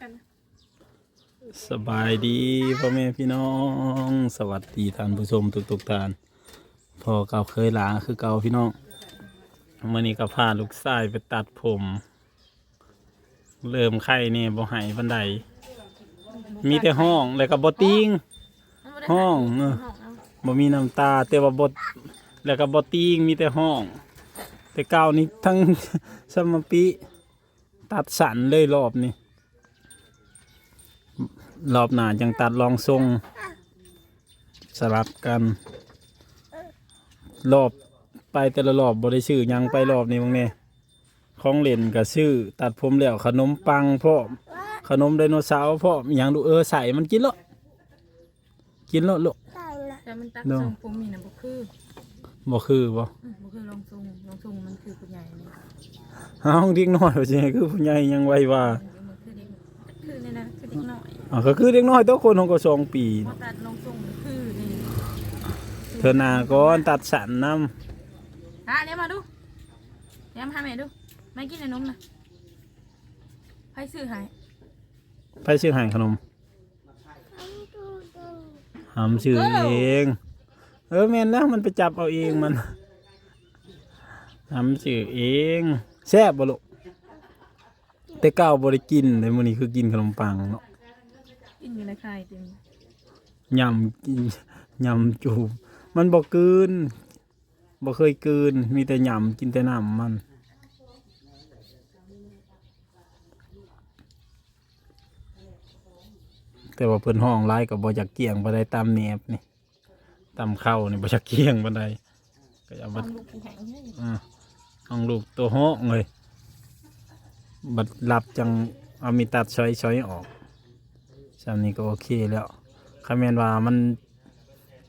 กันสบายดีพ่อแม่พี่น้อง สวัสดีท่านผู้ชมทุกๆท่านพอเก่าเคยหลาคือเก่าพี่น้องมื่อนี้ก็พาลูกชายไปตัดผม เริ่มไข้เนี่ยบ่หายบันไดมีแต่ห้องแล้วก็บ่ติงห้องห้องเอาบ่มีน้ำตาแต่ว่าบ่แล้วก็บ่ติงมีแต่ห้อง แต่เก่านี้ทั้งสมปีตัดสันเลยรอบนี้ รอบหน้าจังตัดลองทรงสลับกัน รอบไปแต่ละรอบบได้ชื่อหยังไปรอบนี้มึงเนี่ยของเล่นกับชื่อ ตัดผมแล้วขนมปังพ่อมขนมไดโนเสาร์พ่อมอหย่างดูเออใส่มันกินแล้วกินแล้วลูกแต่มันตัดเนาะทรงผมมีนะบ่คือบ่คือบ่อืมบ่คือลองทรงลองทรงมันคือผู้ใหญ่นี่ห้องเด็กน้อยว่าสิให้คือผู้ใหญ่ยังไว้ว่ามันคือเด็ก คือนี่นะคือเด็กน้อยอ่าก็คือเด็กน้อยตัวคนของก็สองปีพอตัดลองทรงมันคือนี่เธอหนาก่อนตัดสันน้อะเดี๋ยวมาดูเดี๋ยวมาหาแม่ดูไม่กินขนมนะใครซื้อให้ำไปชื่อใหายขนมหำชื่อเองเออแม่นแล้วมันไปจับเอาเองมันหำชื่อเองแซ่บบ่ลูก แต่เก้าบ่ได้กินแต่มื้อนี้คือกินขนมปังเนาะกินอยู่ในไข่เต็มยำกินยำจูบมันบ่กลืนบ่เคยกลืนมีแต่ยำกินแต่น้ำมันแต่ว่าเพิ่นห้องไล่กับบ่อยากเกี่ยงบ่ได้ตามแนบนี่ตามเข้านี่บ่อยากเกี่ยงบ่ได้ก็อย่าต้บัอดงลูกผู้ใหญ่นี่อ่าห้องลูกตัวห้องเลย บัดรับจังเอามีตัดช้อยช้อยออกซำนี้ก็โอเคแล้วคำแมนว่ามัน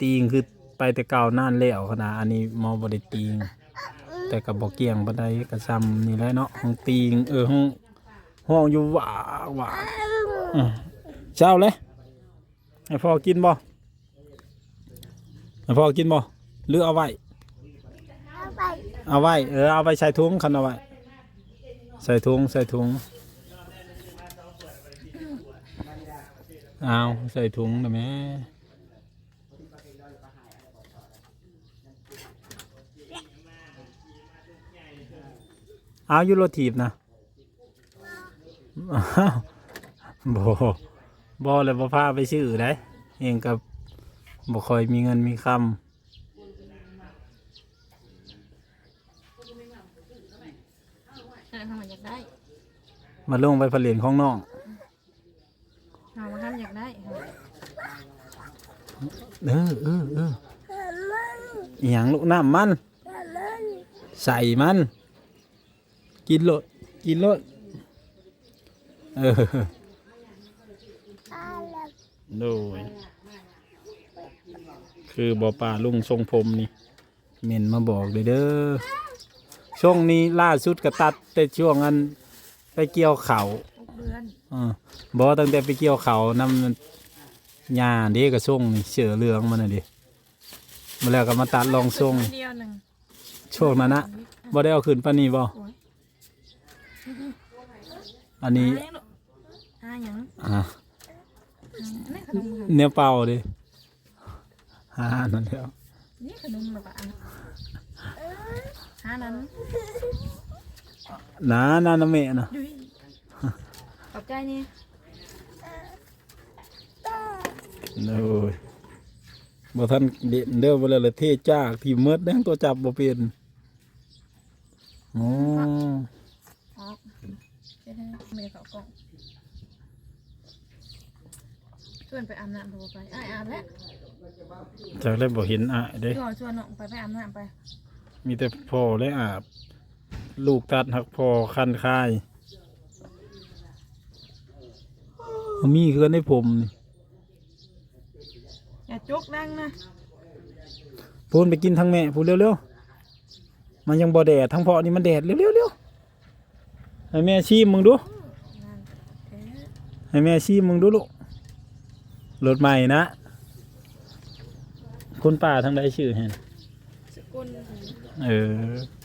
ตีงคือไปแต่เก่านานแล้วขนาดอันนี้หมอบ่ได้ตีงแต่กับบ่เกี่ยงบ่ได้ก็ซ้ำนี่แหละเนาะห้องตีงเออห้องห้องอยู่หว่าหว่าอืมเจ้าเลยให้พ่อกินบ่ให้พ่อกินบ่หรือเอาไว้เอาไว้เออเอาไปใส่ถุงคันเอาไว้ ใส่ถุงใส่ถุงเอาใส่ถุงนะแม่เอายู่รถถีบนะบอบอเลยบ่พาไปชื่อได้เองกับบ่คอยมีเงินมีคำ เออทำไมอยากได้ มาลงไปผลิตของน้องเอามาทำอยากได้เออเออเอออหย่างลูกน้ำมัน ใส่มัน กินโลดกินโลดเออโดยคือบอป่าลุงทรงผมนี่เมนมาบอกเลยเด้อช่วงนี้ล่าสุดก็ตัดแต่ช่วงอัน ไปเกี่ยวเขาหกเดือนออบอกตั้งแต่ไปเกี่ยวเขานำหญ้าเด็กกระส่งนี่เสือเหลืองมันน่ะดิมาแล้วก็มาตัดลองทรงเดียวหนึ่งช่วงนั้นนะบ่ได้เอาขึ้นปานนี้บ่โอ้ยอันนี้อ่าหยังอ่าอันนี้ขนมค่ะเนื้อเปล่าดิอ่านั่นแล้วนี่ขนมแบบอันหานั้น นานานาเมะนะดุยขอบใจนี่โอ้ยบ่ทันเด่นเด้อบ่แล้วละเทจากที่เมดแดงตัวจับบ่เป็นโอ้ออกใช่ไหมไม่ได้เขากล่องชวนไปอาบน้ำโทรไปอ้ายอาบแล้วจากได้บ่เห็นอะเด้ชวนชวนน้องไปไปอาบน้ำไป มีแต่พ่อและอาบ ลูกตัดหักพ่อคันคายมีคือกันในผมนี่อย่าจกดังนะพูนไปกินทั้งแม่พูนเร็วๆมันยังบ่แดดทั้งพ่อนี่มันแดดเร็วๆเร็วให้แม่ชิมมึงดูนั่นเอ๊ะให้แม่ชิมมึงดูลูกรถใหม่นะคุณป้าทางใดชื่อแฮนสกุลเออ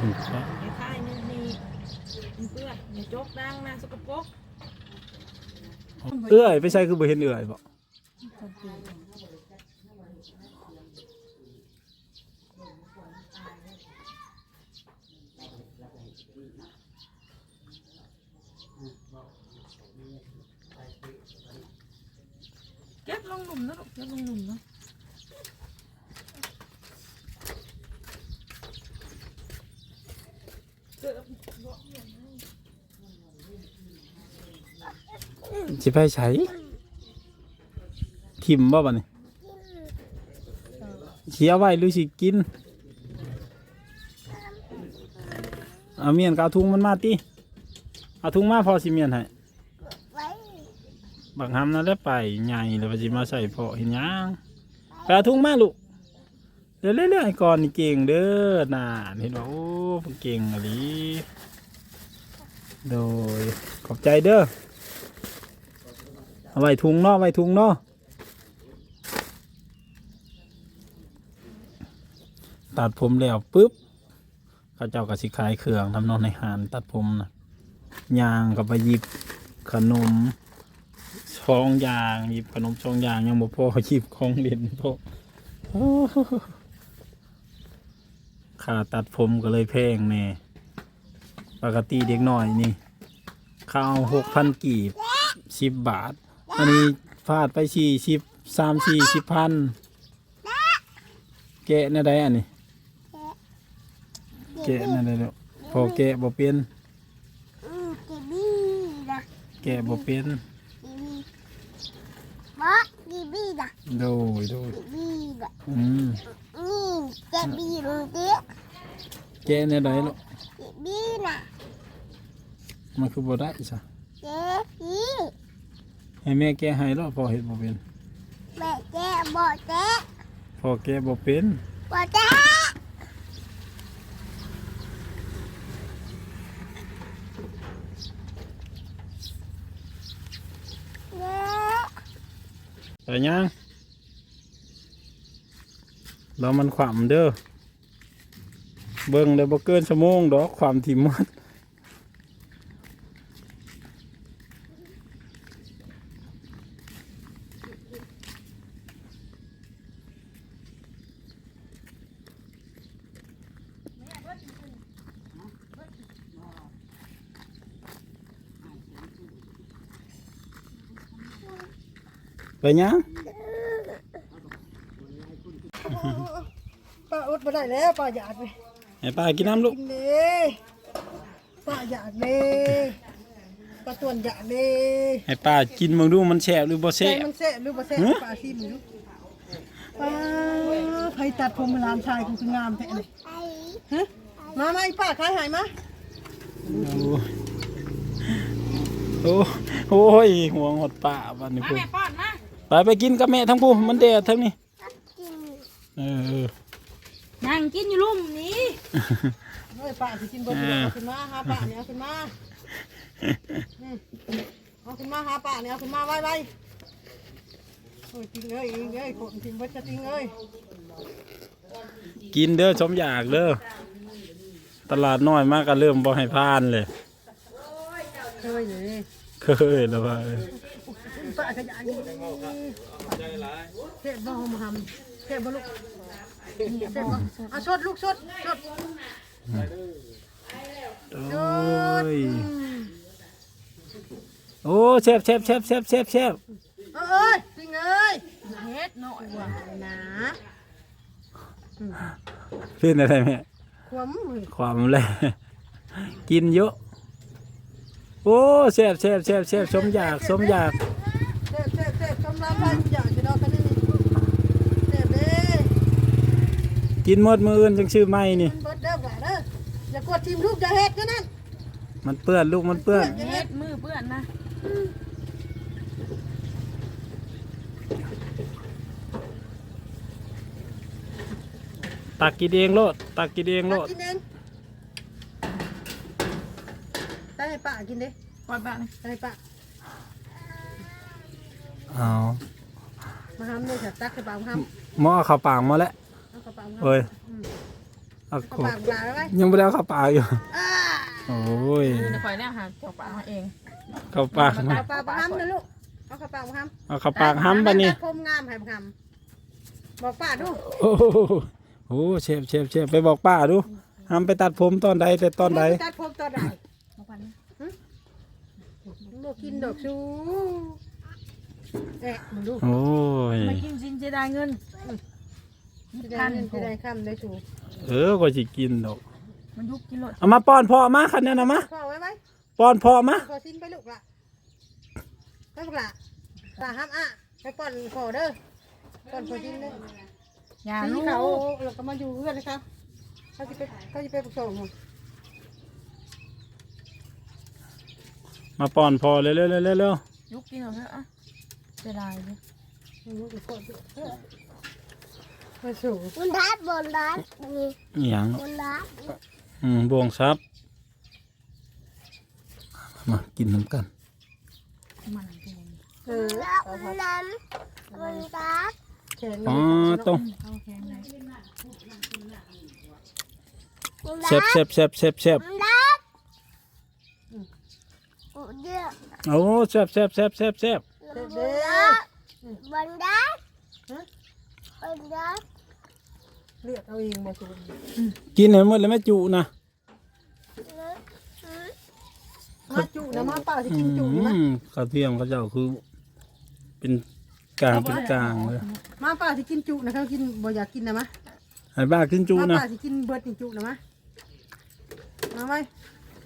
ถูกต้องไอ้ข้ายนี่มีมัเปื้อนอย่าจกดังนะสกปรกเอื้อยไม่ใช่คือบ่เห็นเอื้อยบ่เก็บลงหนุ่มนะลูกเก็บลงหนุ่มนะ สิไปใช้ทิมบ่บัดนี้สิเอาไว้หรือสิกินเอาเมียนก็เอาถุงมันมาติเอาถุงมาพอสิเมียนให้บักหำนั่นแหละไปใหญ่แล้วว่าสิมาใส่พอเห็นยังไปเอาถุงมาลูกเดี๋ยวเรื่อยๆก่อนนี่เก่งเด้อน่าเห็นว่าโอ้เพิ่นเก่งอะลีโดยขอบใจเด้อ เอาไว้ถุงเนาะไว้ถุงเนาะตัดผมแล้วปุ๊บเขาเจ้าก็สิขายเครื่องทำนองในหานตัดผมนะยางกับไปหยิบขนมช่องยางหยิบขนมช่องยางยังบ่พอหยิบของเล่นพอโอ้โหค่าตัดผมก็เลยแพงแน่ปกติเด็กน้อยนี่ข้าวหกพันกีบสิบบาท อันนี้ฟาดไปสี่สิบสามสี่สิบพันแกะน่ะได้อันนี้แกะน่ะได้แล้วพอแกะบ่เป็นอืมเจบี้นะแกะบ่เป็นเจบี้บอสเจบี้นะโดยโดยเจบี้นะอืมนี่เจบี้ลงเจ๊แกะน่ะได้แล้วเจบี้นะมันคือบ่ได้ซะเจ๊บี้ ให้แม่แก้ให้แล้วพอเห็ดบ่เป็นแม่เจ๊บอกเจ๊พอแก้บ่เป็นบอกเจ๊เจ๊แต่ยังเรามันขวามเด้อเบิ่งได้บ่เกินชั่วโมงดอกความที่หมด ยังป้าอดมาได้แล้วป้าอยากเลยให้ป้ากินน้ำลูกกินเลยป้าอยากเลยป้าตวนอยากเลยให้ป้ากินมึงดูมันแซ่บหรือบ่ใช่แซ่บมันแซ่บหรือบ่แซ่บฮะป้าซิมอยู่ป้าใครตัดผมร้านชายกูคืองามแท้เลยไอ้ฮะมาไหมาป้าขายหายมาโอ้โอ้ยห่วงหดป้าบัดนี้มาพุ่นแม่ป้อนมา ไปไปกินกับแม่ทั้งผู้มันแดดทั้งนี้กินเออนั่งกินอยู่ลุ่มนี้เฮ้ยป้าสิกินเบอร์เดียวเอาขึ้นมาหาป้าเนี่ยเอาขึ้นมาอืมเอาขึ้นมาหาป้าเนี่ยเอาขึ้นมาไว้ไว้โอ้ยจริงเอ้ยจริงเอ้ยโคตรจริงเบิดจะจริงเอ้ยกินเด้อสมอยากเด้อตลาดน้อยมากก็เริ่มบ่ให้พานเลยเฮ้ยนี่เคยแล้วว่าเออ ป้าขยันเทพบ่หอมหำเทพบ่ลูกเทพบ่เอาชดลูกชดชดโอ้ยโอ้แซ่บแซ่บแซ่บแซ่บแซ่บแซ่บเอ้ยจริงเอ้ยเฮ็ดหน่อยว่ะนาเป็นอะไรแม่ขวามความแลกินเยอะโอ้แซ่บแซ่บแซ่บแซ่บสมอยากสมอยาก เทพเทพเทพชมรำพันอยากจะดอกกันนี่เทพเด้ กินหมดมืออื่นจังชื่อไม่นี่ มันเบิดเด้อบ่าเด้ออย่ากดทีมลูกอย่าเฮ็ดกันนั่นมันเปื้อนลูกมันเปื้อนเฮ็ดมือเปื้อนนะตักกินเองโลด ตักกินเองโลมาดกินเองได้ให้ป้ากินเด้ปล่อยบ้านได้ให้ป้าเอามาห้ามเลยค่ะตักให้ป้าห้ามหม้อข้าวปากมาแล้ว เอากระเป๋าห้ามเอ้ยเอาเอาโคปากปลาไว้ยังไม่ได้เอาข้าวปากอยู่อ่าโอ้ยจะคอยเนี่ยหาเจ้าปากมาเองเข้าปากมาเอาปลาปลาห้ำนะลูกเอาข้าวปลาห้ำเอาเข้าปากห้ำบัดนี้ตัดผมงามให้ห้ำบอกป้าดูโอ้โหโอ้เชฟเชฟเชฟไปบอกป้าดูห้ามไปตัดผมตอนใดแต่ตอนใดตัดผมตอนใดมาปันนี้บ่กินดอกชูเอ๊ะมึงดูโอ้ยมากินจินจะได้เงิน จะได้พันเงินจะได้คำได้ชูเออก็สิกินดอกมันยุกกินรถเอามาป้อนพ่อมาคันนั้นนะมาพ่อไว้ไว้ป้อนพ่อมาพอสิ้นไปลูกละไปลูกละตาห้ามอะไปก่อนขอเด้อก่อนพอสิ้นเด้ออย่าทีลูนี้กเขาเราก็มาอยู่เพื่อนนะครับเขาจะไปเขาจะไปผสมมาป้อนพ่อเร็วเร็วเร็วเร็วเร็วยุกกินเอาเถอะอะจะได้เลยลูกไปก่อน มาสู่บนรัดบนรัดนี่อหย่างบนรัดอืมบวงซับมากินน้ำกันมันกินเออแล้วบนนั้นบนรัดแขนอ๋อต้องเข้าแข็งเลยบนเซรัฟดเซฟเซฟเซฟเซฟบนรัดโอ้เดี๋ยวโอ้เซฟเซฟเซฟเซฟเซฟบนรัดบนรัดบนรัด เลือกเอาเองมาสู่กินให้หมดเลยแม่จุนะมาจุนะมาป้าที่อืกินจุนะมข้าวเทียมเขาเจ้าคือ เป็นกลางเป็นกลางเลยมาป้าที่กินจุนะเขากินบ่อยากกินนะมะให้บ้ากินจุมานะป้าที่กินเบิร์ดนี่จุนะมะมาไว้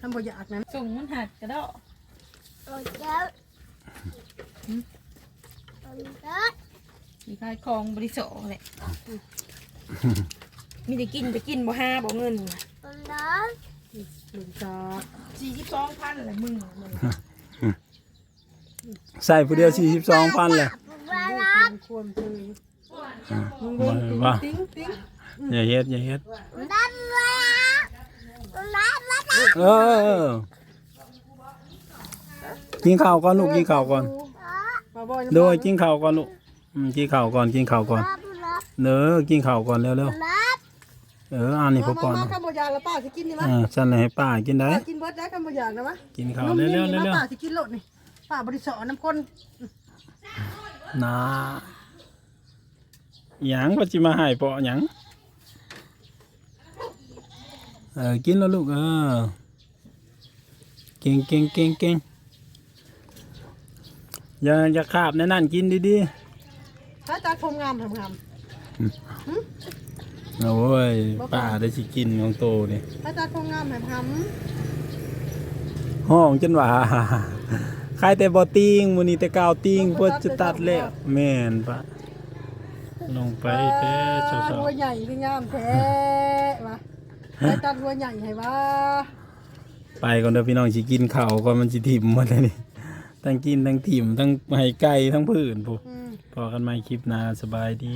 ทำบ่อยากนะส่งมันหัดกระดอกบนรัดบนรัด มีขายของบริโภคเลยมีแต่กินไปกินบ่ห้าบ่เงินบนรัดหนึ่งจอสี่สิบสองพันอะไรมึงใส่ผู้เดียวสี่สิบสองพันเลยบนรัดควมเลยมึงบ่เบิ้งติ๊งว่าติ๊งติ๊งอย่าเฮ็ดอย่าเฮ็ดบนรัดบนรัดบนรัดบนรัดเออกินข้าวก่อนลูกกินข้าวก่อนมาบ่อยโดยกินข้าวก่อนลูก อืมกินข้าวก่อนกินข้าวก่อนบนรัดเด้อกินข้าวก่อนเร็วบนรัดๆเอออันนี้พ่อมาป้อนมาข้าวบ่อยากแล้วป้าที่กินนี่มะอ่าฉันให้ป้ากินได้ ป้ากินเบิร์ดได้ข้าวบ่อยากนะมะกินข้าวนุ่มเร็วๆนี่เร็วมาป้าที่กินโลดนี่ป้าบริสุทธิ์น้ำข้นๆนะหยังก็สิมาให้ปอหยังเออกินแล้วลูกเออเก่งเก่งเก่งเก่งอย่าอย่าคาบในนั่นกินดี ถ้าตัดผมงามทำงามๆโอ้ยป้าได้สิกินของโตนี่ถ้าตัดผมงามทำห้องจนว่าใครแต่บ่ติงมื้อนี้แต่กาวติงเพิ่นจะตัดแล้วแม่นปะลงไปเด้อสาวหัวใหญ่คืองามแท้มาไปตัดหัวใหญ่ให้ว่าๆไปก่อนเด้อพี่น้องสิกินข้าวก่อนมันสิถิ่มหมดเลยนี่ทั้งกินทั้งถิ่มทั้งให้ไก่ทั้งผืนพุอืม พอกันใหม่คลิปหน้าสบายดี